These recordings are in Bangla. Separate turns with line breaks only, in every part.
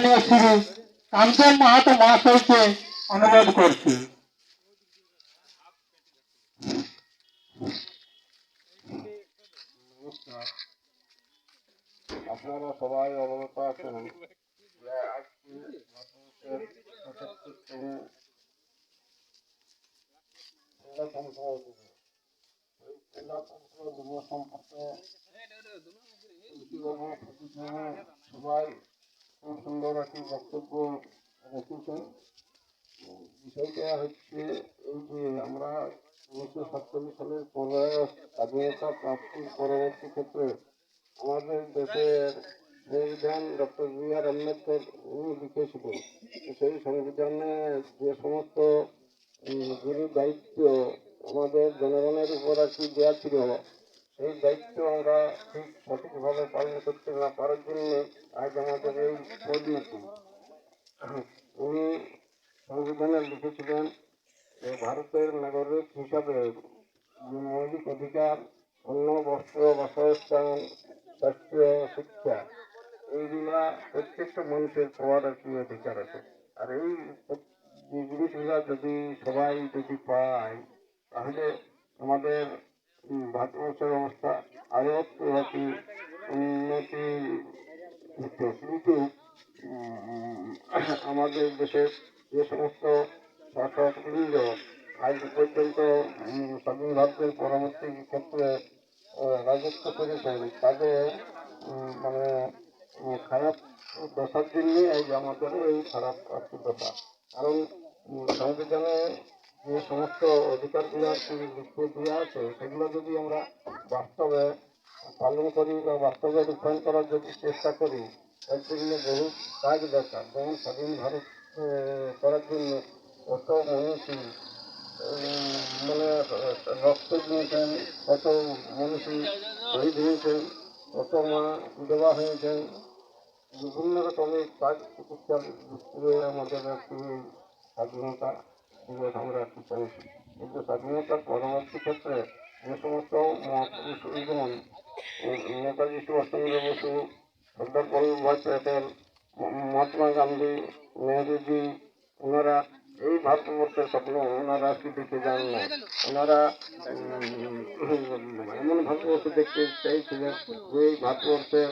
শ্রী কাঞ্চন মাহাতো মহাশয়কে অনুরোধ করছি।
আপনারা সবাই অবগত আছেন সম্পর্কে সবাই সুন্দর একটি বক্তব্য রেখেছেন। বিষয়টা হচ্ছে এই যে আমরা উনিশশো সাতচল্লিশ সালের পনেরোই স্বাধীনতা প্রাপ্তির পরবর্তী ক্ষেত্রে আমাদের দেশের সংবিধান ডক্টর বি আর আম্বেদকর উনি লিখেছিলেন সেই সংবিধানে যে সমস্ত গুরু দায়িত্ব আমাদের জনগণের উপর আর কি দেওয়া ছিল সেই দায়িত্ব আমরা ঠিক সঠিকভাবে পালন করতে না পারার জন্য আজ আমাদের এই পরিণতি উনি সংবিধানে লিখেছিলেন যে ভারতের নাগরিক হিসাবে মৌলিক অধিকার, অন্ন, বস্ত্র, বাসস্থান, স্বাস্থ্য, শিক্ষা, এইগুলা প্রত্যেকটা মানুষের পাওয়ার আর কি অধিকার আছে। আর এই জিনিসগুলা যদি সবাই যদি পায়, তাহলে আমাদের ভারতবর্ষের অবস্থা আরও একটু উন্নতি হতো কিন্তু আমাদের দেশের যে সমস্ত শাসকবৃন্দ আজ পর্যন্ত স্বাধীন ভারতের পরবর্তী ক্ষেত্রে রাজত্ব করেছেন, তাদের মানে খারাপ দশার জন্যই আজ আমাদের এই খারাপ দশা। কারণ সংবিধানে যে সমস্ত অধিকারগুলো আর কি লিখে দেওয়া আছে, সেগুলো যদি আমরা বাস্তবে পালন করি বা বাস্তবে রূপায়ণ করার যদি চেষ্টা করি তার জন্য বহু কাজ দরকার। যেমন স্বাধীন ভারত করার জন্য কত মনীষী মানে রক্ত দিয়েছেন, কত মনীষী শহীদ হয়েছেন, কত মা দেওয়া হয়েছেন। বিভিন্ন রকমের কাজ চিকিৎসার আমাদের স্বাধীনতা দিবস আমরা পেয়েছি কিন্তু স্বাধীনতার পরবর্তী ক্ষেত্রে যে সমস্ত মহাপুরুষ যেমন নেতাজি সুভাষচন্দ্র বসু, সর্দার বল্লভভাই প্যাটেল, মহাত্মা গান্ধী নেহরুজি ওনারা এই ভারতবর্ষের স্বপ্ন ওনারা কি দেখে যান না। ওনারা এমন ভারতবর্ষ দেখতে চাইছিলেন যে এই ভারতবর্ষে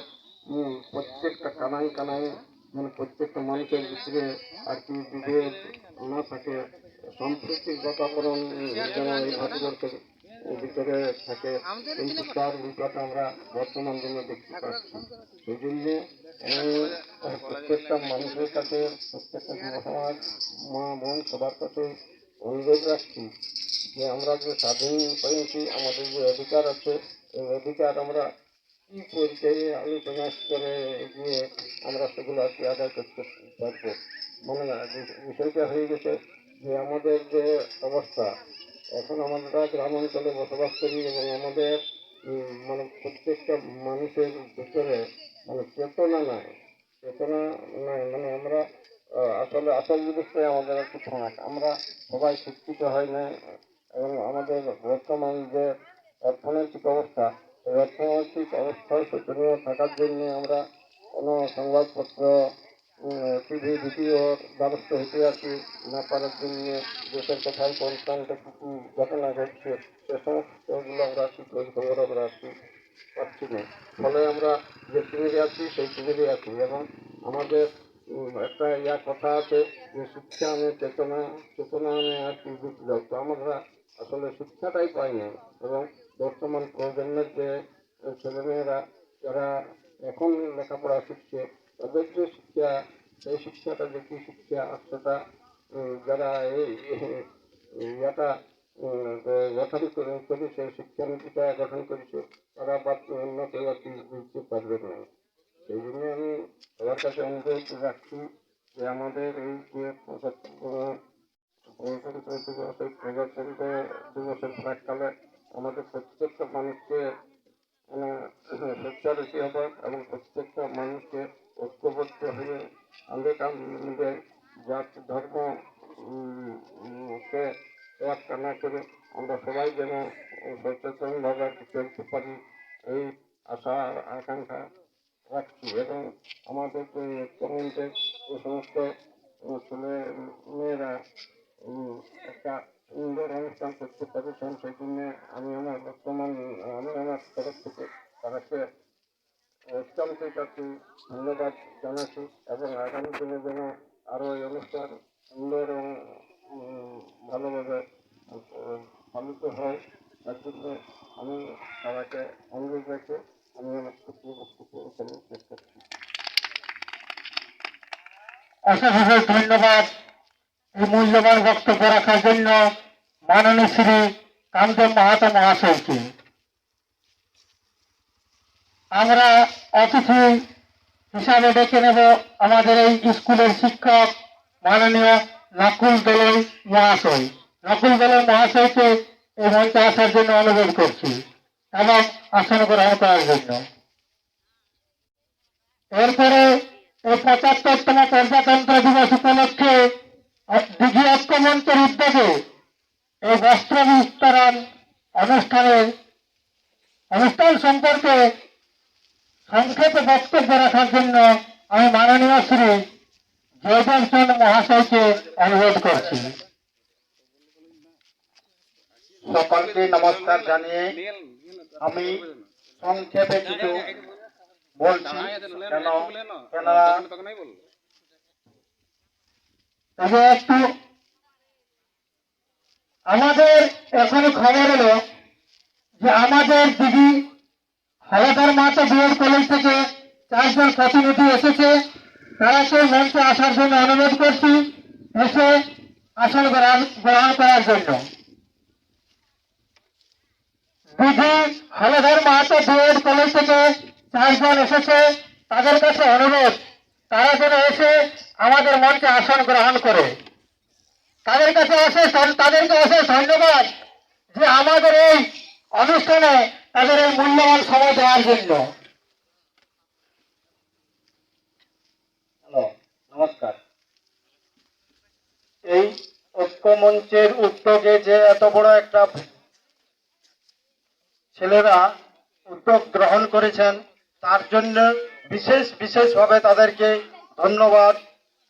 প্রত্যেকটা কানাই কানাই মানে প্রত্যেকটা মানুষের ভিতরে আর কি বিভেদ না থাকে। সম্প্রীতির বাতাবরণ যেন এই ভারতবর্ষের ভিতরে থাকে কিন্তু তার রূপটা আমরা বর্তমান দিনে দেখতে পাচ্ছি। সেই জন্য প্রত্যেকটা মানুষের কাছে, প্রত্যেকটা সমাজ মা, বোন, সবার কাছে অনুরোধ রাখছি যে আমরা যে স্বাধীন পেয়েছি আমাদের যে অধিকার আছে, এই অধিকার আমরা কি পরিচয়ে আলোচনা করে গিয়ে আমরা সেগুলো আর কি আদায় করতে পারব। মনে বিষয়টা হয়ে গেছে যে আমাদের যে অবস্থা, এখন আমরা গ্রাম অঞ্চলে বসবাস করি এবং আমাদের মানে প্রত্যেকটা মানুষের ভিতরে মানে চেতনা নাই। চেতনা নাই মানে আমরা আসলে আসল জিনিসটাই আমাদের একটু ফাঁক আমরা সবাই শিক্ষিত হয় না এবং আমাদের বর্তমান যে অর্থনৈতিক অবস্থা, অর্থনৈতিক অবস্থায় শোচনীয় থাকার জন্য আমরা কোনো সংবাদপত্র টিভি ভিডিওর দ্বারস্থ হতে কি না পারার জন্য দেশের কোথায় কোন প্রান্তে ঘটনা ঘটছে। সে সমস্তগুলো আমরা কি খোঁজ খবর আমরা কি পাচ্ছি না। ফলে আমরা যে টিভিতে আছি, সেই টিভিতে আছি এবং আমাদের একটা ইয়া কথা আছে যে শিক্ষা আমি চেতনা চেতনা আমি আর কি বিপ্লব তো আমরা আসলে শিক্ষাটাই পাই না এবং বর্তমান প্রজন্মের যে ছেলেমেয়েরা, যারা এখন লেখাপড়া শিখছে তাদের যে শিক্ষা সেই শিক্ষাটা যে কি শিক্ষা সেটা যারা এই ইয়াটা গঠন করে, করেছে, শিক্ষানীতিটা গঠন করেছে, তারা বাদ অন্য কেউ আর কি বুঝতে পারবে না। সেই জন্য আমি সবার কাছে অনুরোধ রাখছি যে আমাদের এই যে প্রজাতন্ত্র দিবসের প্রাককালে আমাদের প্রত্যেকটা মানুষকে মানে সোচ্চারিতি হবে এবং প্রত্যেকটা মানুষকে ঐক্যবদ্ধ হয়ে আমাদের আমাদের জাত ধর্ম কে তোয়াক্কা না করে আমরা সবাই যেন সচেতনভাবে চলতে পারি, এই আশা আকাঙ্ক্ষা রাখছি। এবং আমাদের যে তরুণদের
এই সমস্ত ছেলে মেয়েরা একটা সুন্দর অনুষ্ঠান করতে পেরেছেন সেই জন্য আমি আমার বর্তমান, আমি আমার তরফ থেকে তাদেরকে অত্যন্ত কাছে ধন্যবাদ জানাচ্ছি এবং আগামী দিনে যেন আরও এই অনুষ্ঠান সুন্দর এবং ভালোভাবে পালিত হয়, তার জন্য আমি সবাইকে অনুরোধ রেখে আমি আমার এখানে শেষ করছি।
ধন্যবাদ এই মূল্যবান বক্তব্য রাখার জন্য মাননীয় শ্রী কামদেব মাহাতো মহাশয়কে। আমরা অতিথি হিসাবে ডেকে নেব আমাদের এই স্কুলের শিক্ষক মাননীয় নকুল দলই মহাশয়। নকুল দলই মহাশয়কে এই মঞ্চে আসার জন্য অনুরোধ করছি এবং আসন গ্রহণ করার জন্য। এরপরে এই পঁচাত্তরতম প্রজাতন্ত্র দিবস উপলক্ষে দিঘি ঐক্য মঞ্চের উদ্যোগে এই বস্ত্র বিতরণ অনুষ্ঠানের অনুষ্ঠান সম্পর্কে সংক্ষেপে বক্তব্য রাখার জন্য আমি মাননীয় শ্রী জয়দেব চন্দ্র মহাশয়কে অনুরোধ করছি।
সকলকে নমস্কার জানিয়ে আমি সংক্ষেপে কিছু বলছি কেন কেননা
তবে একটু আমাদের এখন খবর এলো যে আমাদের দিদি হালাদার মাতা বিএড কলেজ থেকে চারজন প্রতিনিধি এসেছে। তারা সেই মঞ্চে আসার জন্য অনুরোধ করছি, এসে আসন গ্রহণ করার জন্য। দিদি হালাদার মাহাতো বিএড কলেজ থেকে চারজন এসেছে, তাদের কাছে অনুরোধ, তারা যেন এসে আমাদের মঞ্চে আসন গ্রহণ করে। তাদের কাছে অশেষ তাদেরকে অশেষ ধন্যবাদ যে আমাদের এই অনুষ্ঠানে তাদের এই মূল্যবান সময় দেওয়ার জন্য।
নমস্কার। এই ঐক্য মঞ্চের উদ্যোগে যে এত বড় একটা ছেলেরা উদ্যোগ গ্রহণ করেছেন, তার জন্য বিশেষ বিশেষভাবে তাদেরকে ধন্যবাদ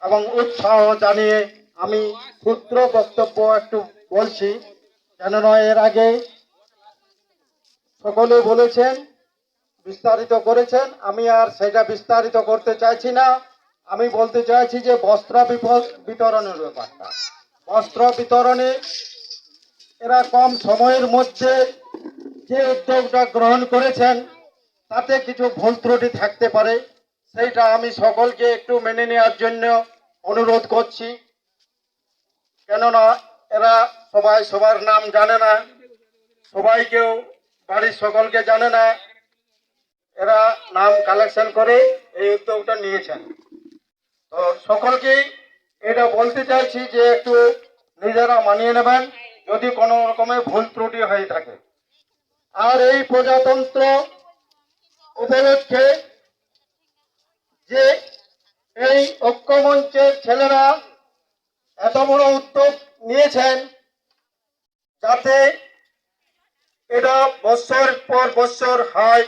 এবং উৎসাহ জানিয়ে আমি ক্ষুদ্র বক্তব্য একটু বলছি। কেননা এর আগে সকলে বলেছেন, বিস্তারিত করেছেন। আমি আর সেটা বিস্তারিত করতে চাইছি না। আমি বলতে চাইছি যে বস্ত্র বিতরণের ব্যাপারটা। বস্ত্র বিতরণে এরা কম সময়ের মধ্যে যে উদ্যোগটা গ্রহণ করেছেন, তাতে কিছু ভুল ত্রুটি থাকতে পারে। সেইটা আমি সকলকে একটু মেনে নেওয়ার জন্য অনুরোধ করছি। কেননা, এরা সবাই সবার নাম জানে না। সবাইকেও বাড়ির সকলকে জানে না, এরা নাম কালেকশন করে এই উদ্যোগটা নিয়েছেন। তো সকলকেই এটা বলতে চাইছি যে একটু নিজেরা মানিয়ে নেবেন, যদি কোনো রকমের ভুল ত্রুটি হয়ে থাকে। আর এই প্রজাতন্ত্র উপলক্ষে যে এই ঐক্যমঞ্চের ছেলেরা এত বড় উদ্যোগ নিয়েছেন, যাতে এটা বছর পর বছর হয়।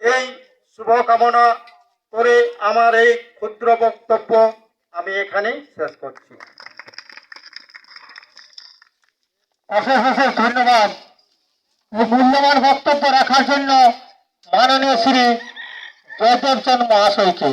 এই শুভকামনা করে আমার এই ক্ষুদ্র বক্তব্য আমি এখানেই শেষ করছি।
ধন্যবাদ। এই মূল্যবান বক্তব্য রাখার জন্য মাননীয় শ্রী জয়দেব চন্দ্র মহাশয়কে।